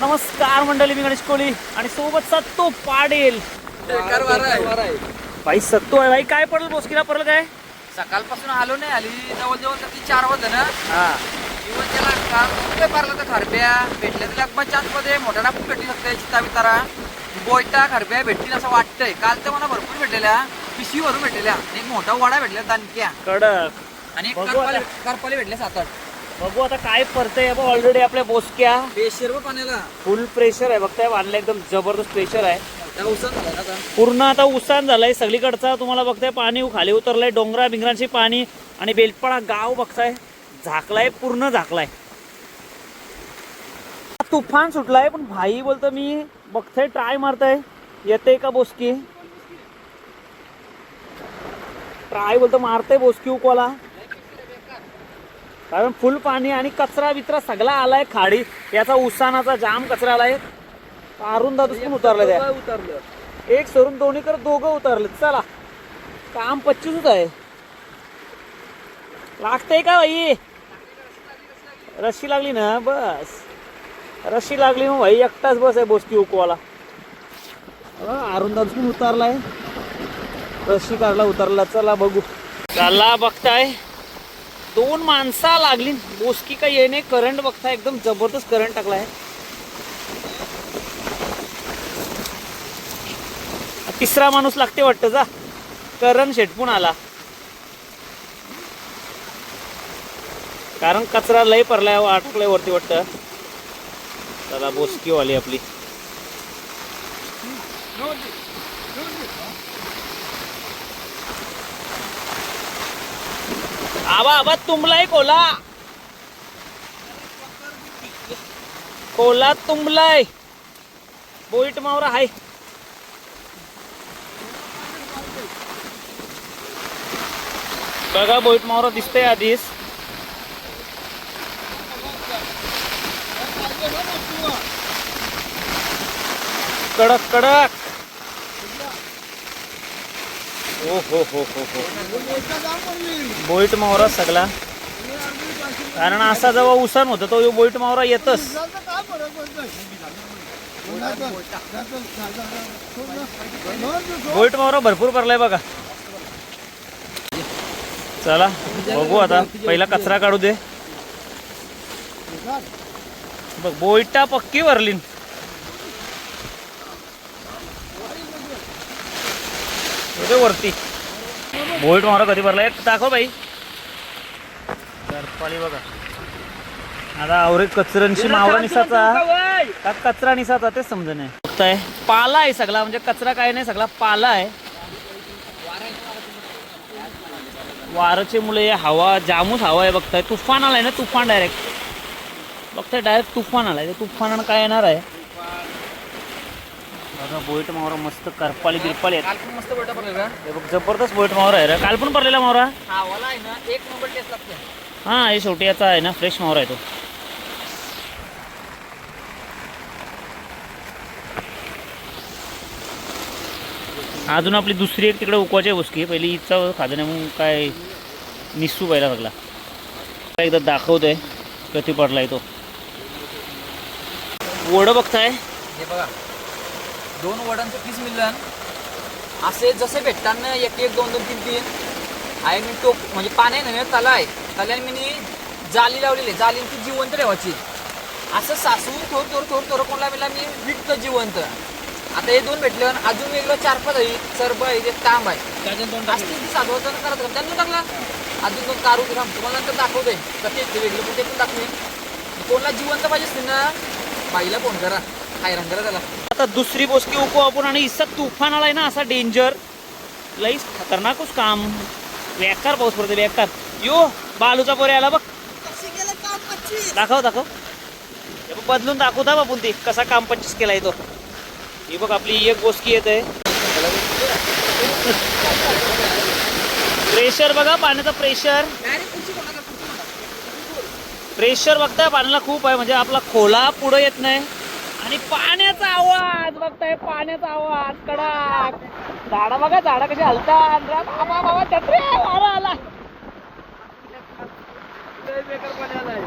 नमस्कार मंडळी मी गणेश कोहली आणि सोबत सत्तो पाडेल भाई सत्तो आहे. भाई काय पडलं बोसकीला? पडलं काय? सकाळपासून आलो नाही आली जवळजवळ तर ती चार वाजता ना हा त्याला काम कुठे पारलं तर खरब्या भेटल्या तर लगभग चान्समध्ये मोठ्या ना भेटू शकते चिता बितारा. बोयटा खरब्या भेटतील असं वाटतंय. काल तर मला भरपूर भेटलेल्या पिशवी भरून भेटलेल्या एक मोठा वडा भेटल्या दानक्या. कडक. आणि करपाले भेटले सात आठ. बघू आता काय पडतंय. ऑलरेडी आपल्या बोसक्या. बेशेर पाण्याला. फुल प्रेशर आहे. बघताय बांधलं एकदम जबरदस्त प्रेशर आहे. उसन पूर्ण आता उसाण झालाय. सगळीकडचा तुम्हाला बघताय पाणी खाली उतरलंय. डोंगरा बिंगरांची पाणी आणि बेलपाडा गाव बघताय. झाकलाय पूर्ण झाकलाय. तुफान सुटलाय पण भाई बोलतो मी बघताय ट्राय मारताय. येते का बोसकी? ट्राय बोलतो मारतय बोसकी उकवाला. कारण फुल पाणी आणि कचरा बिचरा सगळा आलाय खाडी. याचा उसानाचा जाम कचरा आलाय. अरुण दादूस पण उतरले त्या. उतरलं. एक सरून दोन्ही कर दोघं उतरले. चला. काम पच्चीसच आहे. लागतंय का भाई रशी लागली ना बस. रशी लागली मग भाई एकटाच बस आहे बोसकी उकवाला. अरुण दादूस पण उतरलाय. रशी काढला उतरला. चला बघू. चला बघताय. दोन माणसा लागली. बोसकी का येणे करंट बघताय एकदम जबरदस्त करंट टाकलाय तिसरा माणूस लागते वाटतं जा. करण शेटपून आला. कारण कचरा लय पडलाय अटकलाय वरती वाटतं. चला बोसकी वाली आपली. आवा आवा तुंबलाय कोला. कोला तुंबलाय. बोईट मावरा हाय. बघा बोईट मावरा दिसतंय आधीच. कडक कडक. हो हो हो हो हो बोईट मावरा सगळा. कारण असा जेव्हा उसन होतं तो बोईट मावरा येतच. बोईट मावरा भरपूर भरलाय बघा. चला बघू आता. पहिला कचरा काढू दे. बघ बोईटा पक्की भरली वरती. बोईट मारा कधी भरला? एक दाखव बाई पाणी बघा. आता आवरे कचऱ्यांशी मावरा निसाचा. का कचरा निसाचा? तेच समज नाही. बघताय पाला आहे सगळा म्हणजे कचरा काय नाही सगळा पाला आहे. वाराचे मुले हवा जामूच हवा आहे बघताय. तुफान आलाय ना तुफान डायरेक्ट बघताय डायरेक्ट तुफान आलाय. ते तुफानानं काय येणार आहे? बोईट मावरा मस्त करपाली बिरपाली आहेत. काल पण मस्त बोटा पडलं का? हे बघ जबरदस्त बोईट मावरा आहे रे. काल पण पडलेला मावरा? हा वाला आहे ना एक नंबर टेस्ट लागते हा हे शेवटी याचा आहे ना फ्रेश मावरा आहे तो. अजून आपली दुसरी एक तिकडे उकवाची उसकी. पहिली इच्छा खाजं नाही मग काय निसू पहिला सगळा. एकदा दाखवतोय कधी पडलाय तो. वडं बघताय? हे बघा. दोन वडांचं पीस मिळलं असे जसे भेटताना एक एक दोन दोन तीन तीन. आहे मी टोक म्हणजे पाणी नव्हे तला आहे. तल्याने मी जाली लावलेली आहे. जाली ती जिवंत ठेवायची. असं सासून थोर थोर थोर थोर कोणला मिळाला मी विकतो जिवंत. आता हे दोन भेटले अजून वेगळं चार पाच आहे. सरब आहे ते तांब आहे. असते ती साधवायचं करत. त्यांना टाकला. अजून दोन कारू तुम्हाला नंतर दाखवते. कसे ते वेगळे पण ते पण दाखवे कोणाला जिवंत पाहिजे असतील ना बाईला फोन करा. हैराण करा त्याला. आता दुसरी बोसकी उको आपण आणि इसा तुफान आलाय ना असा डेंजर लईच खतरनाकच काम. बेकार पाऊस पडतो बेकार. यो बालूचा पोरे आला बघ. दाखव दाखव. बदलून दाखवता बापून ती कसा काम पंचवीस केलाय तो. ही बघ आपली एक बोसकी येत आहे प्रेशर बघा पाण्याचा प्रेशर प्रेशर बघताय पाण्याला खूप आहे म्हणजे आपला खोला पुढं येत नाही. आणि पाण्याचा आवाज बघताय पाण्याचा आवाज कडक. झाड बघा झाड कशी हलतात. बाबा बाबा छत्रे वारा आला. तुफान आलाय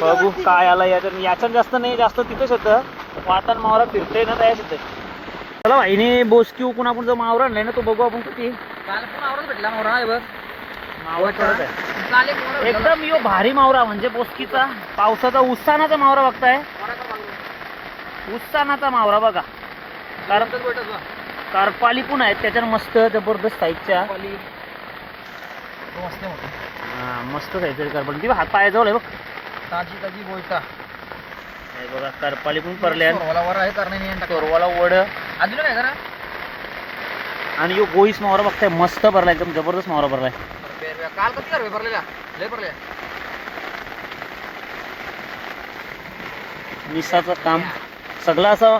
बघू काय आला याच्यात. याच्यात जास्त नाही जास्त तिथेच होतं. वातावरण मावरा फिरतंय ना तयाच होतं चला भाईने बोसकी उकून आपण जो मावरा आणलाय ना तो बघू आपण किती. काल पण भेटला आहे बघ. मावरा करत आहे. काल एक मोहरा भेटला. एकदम यो भारी मावरा म्हणजे बोसकीचा पावसाचा उत्सानाचा मावरा बघताय. का बाजूला? उत्सानाचा मावरा बघा. कारण. कारपाली पण आहेत त्याच्यात मस्त जबरदस्त साईजच्या खाली. तो मस्त आहे मोठा. हा, मस्त साईजच्या कारपाली. ती हात पायाजवळ आहे बघ. ताजी ताजी बोलता हे बघा कारपाली पण परल्या. सोरवाला वर आहे कारण वड. अजून काय करा? आणि यो गोईस मावरा बघताय मस्त भरला एकदम जबरदस्त मावरा भरलाय. काल कधी कर भरलेला लय निसाचं काम. सगळं असं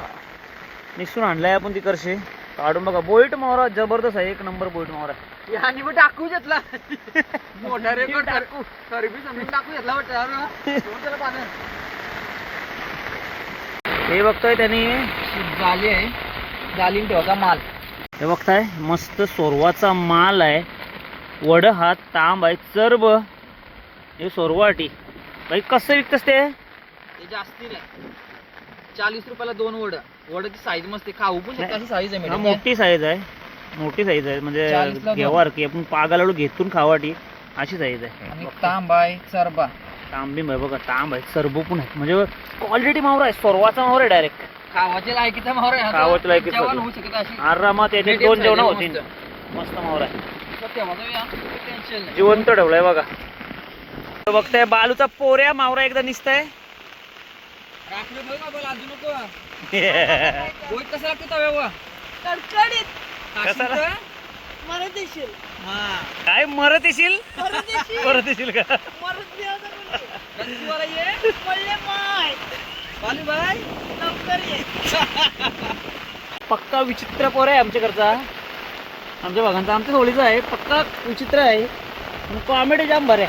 निसून आणलंय आपण ती करशे. काढून बघा बोईट मावरा जबरदस्त आहे एक नंबर बोईट मावरा आहे. यानी मग टाकू घेतला. मोठा रेकॉर्ड टाकू तरी बी समजून टाकू घेतला वाटतं हे बघताय त्यांनी. जाली आहे. जालीन ठेवता माल? हे बघताय मस्त सोरवाचा माल आहे. वड हा तांब आहे चरब. हे सोरवाटी. भाई कसं विकतस ते? जास्ती नाही. चाळीस रुपयाला दोन वड. वडाची साईज मस्त. खाऊ पण साईज आहे. मोठी साईज आहे. मोठी साईज आहे. 40 ला म्हणजे. घेवार की आपण पागालाडू घेतून खावाटी अशी साईज आहे. आणि. तांब आहे सरबा तांबीम आहे बघा तांब आहे सरबू पण आहे. म्हणजे क्वालिटी मावरा आहे सोरवाचा मावरा आहे डायरेक्ट लायकीचा आहे हा तो. खावाच्या लायकीचा जेवण तो. होऊ शकत अशी. आरामात याचे Medium दोन size जेवण आहे होतील. मस्त. मावरा आहे टेन्शन नाही. जिवंत ठेवलाय बघा. तो बघताय बालूचा पोऱ्या मावरा एकदा निसताय. राखली बघ बाबा लाजू नको. बोईट कसं लागते तव्यावर कडकडीत. कसाला? मरत येशील. हा. काय मरत येशील? मरत येशील. परत येशील का? मरत नाही होतं कोणी. गंजूवाला ये. पडले माय लवकर ये. पक्का विचित्र पोर आहे आमच्याकडचा. आमच्या भागांचा आमच्या सोळीचा आहे. पक्का विचित्र आहे. कॉमेडी जाम बरे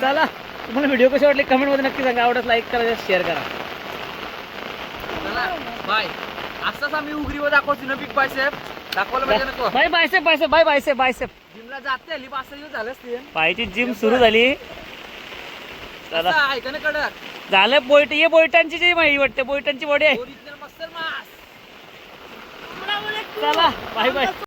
चला तुम्हाला व्हिडिओ कसे वाटले कमेंटमध्ये नक्की सांगा. आवडत लाईक करा शेअर करा. चला बाय असंच आम्ही उघडीवर दाखवतो ना बिग बाय साहेब दाखवायला पाहिजे बाय बायसेप बायसेप बाय बायसेप बायसेप जिमला जाते आली पाच सहा दिवस झाले असते पायची जिम सुरू झाली. चला. ना कडक? झालं बोईट ये बोईटांची जी माहिती वाटते बोईटांची बॉडी आहे. ओरिजिनल मस्त मास. मला म्हणे, चला बाय बाय